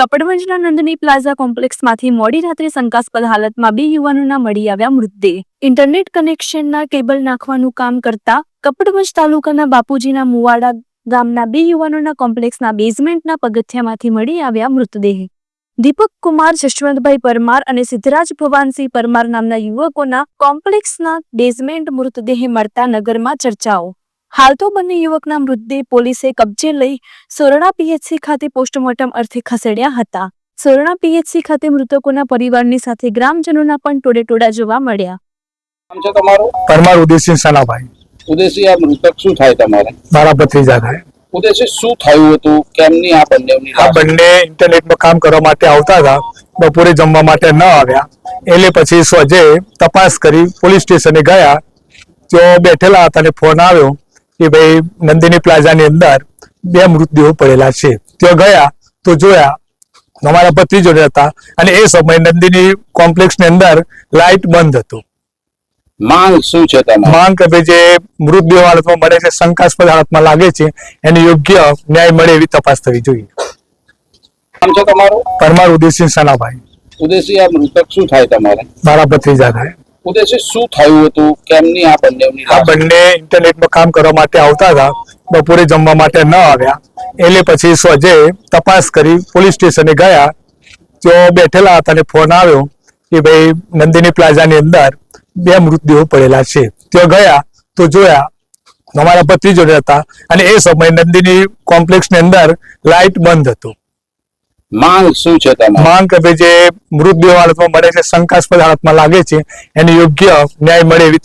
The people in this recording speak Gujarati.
કપડવંજના નંદની પ્લાઝા કોમ્પ્લેક્સમાંથી મોડી રાત્રે શંકાસ્પદ હાલતમાં બે યુવાનોના મળી આવ્યા મૃતદેહ. ઇન્ટરનેટ કનેક્શનના કેબલ નાખવાનું કામ કરતા કપડવંજ તાલુકાના બાપુજીના મુવાડા ગામના બે યુવાનોના કોમ્પ્લેક્સના બેઝમેન્ટના પગથિયામાંથી મળી આવ્યા મૃતદેહ. દીપક કુમાર, જશવંતભાઈ પરમાર અને સિદ્ધરાજ ભવાનસિંહ પરમાર નામના યુવકોના કોમ્પ્લેક્સના બેઝમેન્ટ મૃતદેહ મળતા નગરમાં ચર્ચાઓ. હાલ તો બંને યુવકના મૃતદેહ પોલીસે કબજે લઈ સોરણા પીએચસી ખાતે પોસ્ટમોર્ટમ અર્થે ખસેડ્યા હતા. સોરણા પીએચસી ખાતે મૃતકોના પરિવારની સાથે ગ્રામજનોના પણ ટોળેટોળા જોવા મળ્યા. નામ છે તમારું? પરમાર ઉદયસિંહ સનાભાઈ. ઉદેશી આ મૃતક શું થાય તમારે? મારા ભત્રીજા થાય ઉદેશી શું થયું હતું? કેમની આ બંનેની આ બંને ઇન્ટરનેટમાં કામ કરવા માટે આવતા હતા. બપોરે જમવા માટે ન આવ્યા. એટલે પછી સોજે તપાસ કરી પોલીસ સ્ટેશને ગયા. જો બેઠેલા હતા અને ફોન આવ્યો. કે ભાઈ નંદિની પ્લાઝાની અંદર બે મૃતદેહો પડેલા છે. ત્યાં ગયા તો જોયા અમારા ભત્રીજો હતા અને એ સમયે નંદિની કોમ્પ્લેક્સની અંદર લાઇટ બંધ હતું. માંગ શું છે માંગ કે જે મૃતદેહ હાલતમાં મળે છે શંકાસ્પદ હાલતમાં લાગે છે એને યોગ્ય ન્યાય મળે એવી તપાસ થવી જોઈએ. તમારું? પરમાર ઉદયસિંહ સનાભાઈ. ઉદેશી આ મૃતક શું થાય તમારે? મારા ભત્રીજા થાય ઉદેશી શું થયું હતું? કેમની આ બંનેની આ? બંને ઇન્ટરનેટમાં કામ કરવા માટે આવતા હતા બપોરે જમવા માટે ન આવ્યા. એટલે પછી સોજે તપાસ કરી પોલીસ સ્ટેશને ગયા. ત્યાં બેઠેલા હતા અને ફોન આવ્યો કે ભાઈ નંદિની પ્લાઝાની અંદર બે મૃતદેહો પડેલા છે. ત્યાં ગયા તો જોયા અમારા ભત્રીજો હતા અને એ સમયે નંદિની કોમ્પ્લેક્ષની અંદર લાઇટ બંધ હતું. માંગ શું છે તમારે? માંગ કે જે મૃતદેહ હાલતમાં મળે છે, શંકાસ્પદ હાલતમાં લાગે છે, એને યોગ્ય ન્યાય મળે એવી